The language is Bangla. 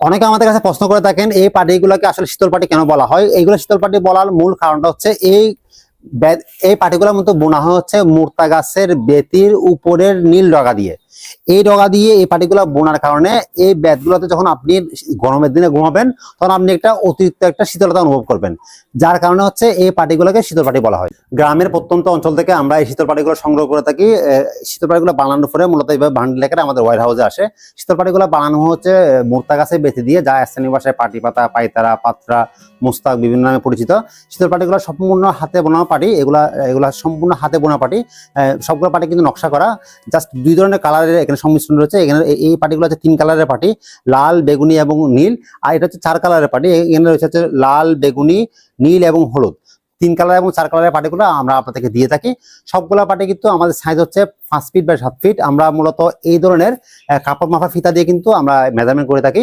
অনেকে আমাদের কাছে প্রশ্ন করে থাকেন, এই পার্টিগুলোকে আসলে শীতল পার্টি কেন বলা হয়? এইগুলো শীতল পার্টি বলার মূল কারণটা হচ্ছে এই এই পার্টিগুলোর মতো বোনা হচ্ছে মূর্তা গাছের বেতির উপরের নীল ডগা দিয়ে। এই ডগা দিয়ে এই পার্টিগুলো বোনার কারণে এই ব্যাতগুলোতে যখন আপনি গরমের দিনে ঘুমাবেন, তখন আপনি একটা অতিরিক্ত একটা শীতলতা অনুভব করবেন। যার কারণে হচ্ছে এই পার্টিগুলোকে শীতল পার্টি বলা হয়। গ্রামের প্রত্যন্ত অঞ্চল থেকে আমরা এই শীতল পার্টিগুলো সংগ্রহ করে থাকি। শীতল পার্টিগুলো বানানোর পরে মূলত এইভাবে বান্ডিল আকারে আমাদের ওয়ার হাউসে আসে। শীতল পাটিগুলো বানানো হচ্ছে মুর্তা গাছে বেঁচে দিয়ে, যা স্থানীয় ভাষায় পাটি পাতা পাইতারা পাত্রা, মুস্তাক বিভিন্ন নামে পরিচিত। শীতল পাটিগুলো সম্পূর্ণ হাতে বোনা পাটি এগুলা এগুলা সম্পূর্ণ হাতে বোনা পাটি সবগুলো পাটি কিন্তু নকশা করা। জাস্ট দুই ধরনের কালারের এখানে সংমিশ্রণ রয়েছে। এখানে এই- পার্টিগুলো হচ্ছে তিন কালারের পার্টি লাল, বেগুনি এবং নীল। আর এটা হচ্ছে চার কালারের পার্টি এখানে রয়েছে হচ্ছে লাল, বেগুনি, নীল এবং হলুদ। তিন কালার এবং চার কালারের পার্টিগুলো আমরা আপনাদেরকে দিয়ে থাকি। সবগুলা পার্টি কিন্তু আমাদের সাইজ হচ্ছে পাঁচ ফিট বা সাত ফিট আমরা মূলত এই ধরনের কাপড় মাফা ফিতা দিয়ে কিন্তু আমরা মেজারমেন্ট করে থাকি।